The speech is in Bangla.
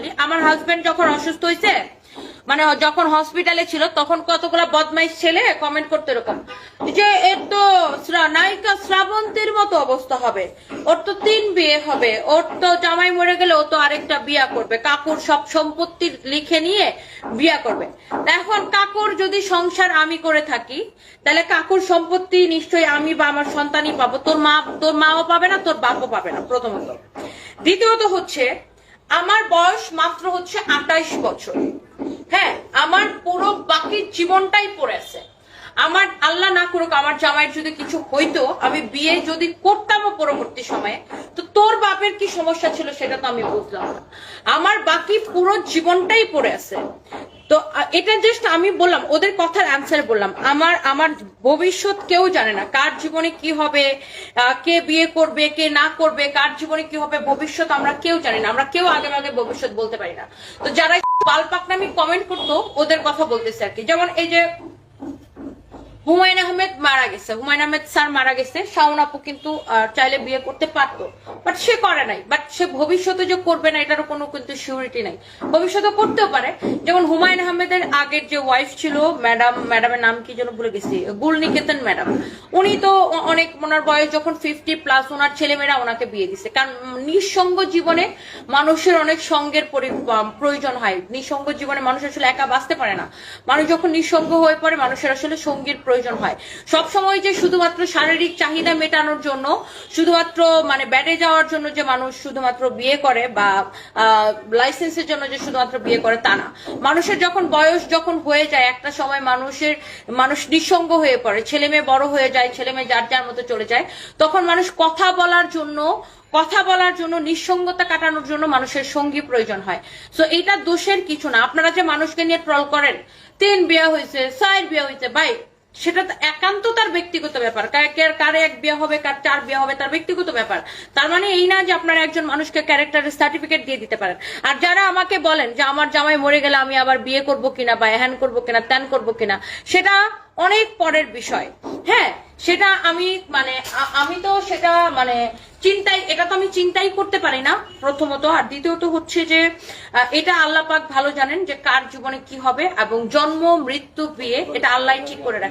বলি, আমার হাজবেন্ড যখন অসুস্থ হয়েছে মানে যখন হসপিটালে ছিল, তখন কতগুলা বদমাইশ ছেলে কমেন্ট করতে এরকম, যে এর তো নায়িকা শ্রাবন্তীর মতো অবস্থা হবে, ওর তো তিন বিয়ে হবে, ওর তো জামাই মরে গেলে ও তো আরেকটা বিয়া করবে, কাকুর সব সম্পত্তি লিখে নিয়ে বিয়া করবে। এখন কাকুর যদি সংসার আমি করে থাকি, তাহলে কাকুর সম্পত্তি নিশ্চয়ই আমি বা আমার সন্তানই পাবো, তোর মা, তোর মাও পাবে না, তোর বাপও পাবে না, প্রথমত। দ্বিতীয়ত হচ্ছে আমার বয়স মাত্র হচ্ছে আঠাইশ বছর। হ্যাঁ আমার পুরো বাকি জীবনটাই পড়ে আছে। আমার আল্লাহ না করুক, আমার জামাইয়ের যদি কিছু হইতো, আমি বিয়ে যদি করতামও পরবর্তী সময়ে, তো তোর বাপের কি সমস্যা ছিল সেটা তো আমি বুঝলাম আমার বাকি পুরো জীবনটাই পড়ে আছে। তো এটা জাস্ট আমি বললাম, ওদের কথার অ্যান্সার বললাম। আমার আমার ভবিষ্যৎ কেউ জানে না। কার জীবনে কি হবে কে বিয়ে করবে, কে না করবে, কার জীবনে কি হবে, ভবিষ্যৎ আমরা কেউ জানি না। আমরা কেউ আগে আগে ভবিষ্যৎ বলতে পারি না। তো যারা পালপাকনামি কমেন্ট করতো, ওদের কথা বলতেছে আর কি। যেমন এই যে হুমায়ুন আহমেদ মারা গেছে। হুমায়ুন আহমেদ স্যার মারা গেছে। শাওন আপু কিন্তু চাইলে বিয়ে করতে পারতো। বাট সে করে নাই। বাট সে ভবিষ্যতে যে করবে না, এটারও কোনো কিন্তু সিউরিটি নাই। ভবিষ্যতে করতেও পারে। যেমন হুমায়ুন আহমেদের আগের যে ওয়াইফ ছিল ম্যাডাম ম্যাডামের নাম কি যেন ভুলে গেছি। গুলনিকেতন ম্যাডাম উনি তো অনেক ওনার বয়স যখন ফিফটি প্লাস ওনার ছেলেমেয়েরা ওনাকে বিয়ে দিছে। কারণ নিঃসঙ্গ জীবনে মানুষের অনেক সঙ্গের প্রয়োজন হয়। নিঃসঙ্গ জীবনে মানুষ আসলে একা বাঁচতে পারে না। মানুষ যখন নিঃসঙ্গ হয়ে পড়ে, মানুষের আসলে সঙ্গীর প্রয়োজন হয়। সব সময় যে শুধুমাত্র শারীরিক চাহিদা মেটানোর জন্য, শুধুমাত্র মানে ব্যাডে যাওয়ার জন্য যে মানুষ শুধুমাত্র বিয়ে করে বা লাইসেন্সের জন্য যে শুধুমাত্র বিয়ে করে, তা না। মানুষের যখন বয়স যখন হয়ে যায়, একটা সময় মানুষের, মানুষ নিঃসঙ্গ হয়ে পড়ে ছেলে মেয়ে বড় হয়ে যায় ছেলে মেয়ে যার যার মতো চলে যায়, তখন মানুষ কথা বলার জন্য, কথা বলার জন্য, নিঃসঙ্গতা কাটানোর জন্য মানুষের সঙ্গী প্রয়োজন হয়। সো এটা দোষের কিছু না। আপনারা যে মানুষকে নিয়ে ট্রল করেন, তিন বিয়ে হয়েছে, চার বিয়ে হয়েছে, ভাই, সেটা একান্ত তার ব্যক্তিগত ব্যাপার। কার এক বিয়ে হবে, কার চার বিয়ে হবে, তার ব্যক্তিগত ব্যাপার। তার মানে এই না যে আপনারা একজন মানুষকে ক্যারেক্টারের সার্টিফিকেট দিয়ে দিতে পারেন। আর যারা আমাকে বলেন যে আমার জামাই মরে গেলে আমি আবার বিয়ে করব কিনা বা হ্যান করব কিনা ত্যান করব কিনা, সেটা অনেক পরের বিষয়। হ্যাঁ? সেটা আমি মানে আমি তো সেটা মানে চিন্তাই, এটা তো আমি চিন্তাই করতে পারি না, প্রথমত। আর দ্বিতীয়ত হচ্ছে যে এটা আল্লাপাক ভালো জানেন যে কার জীবনে কি হবে এবং জন্ম, মৃত্যু, বিয়ে, এটা আল্লাহ ঠিক করে রাখে।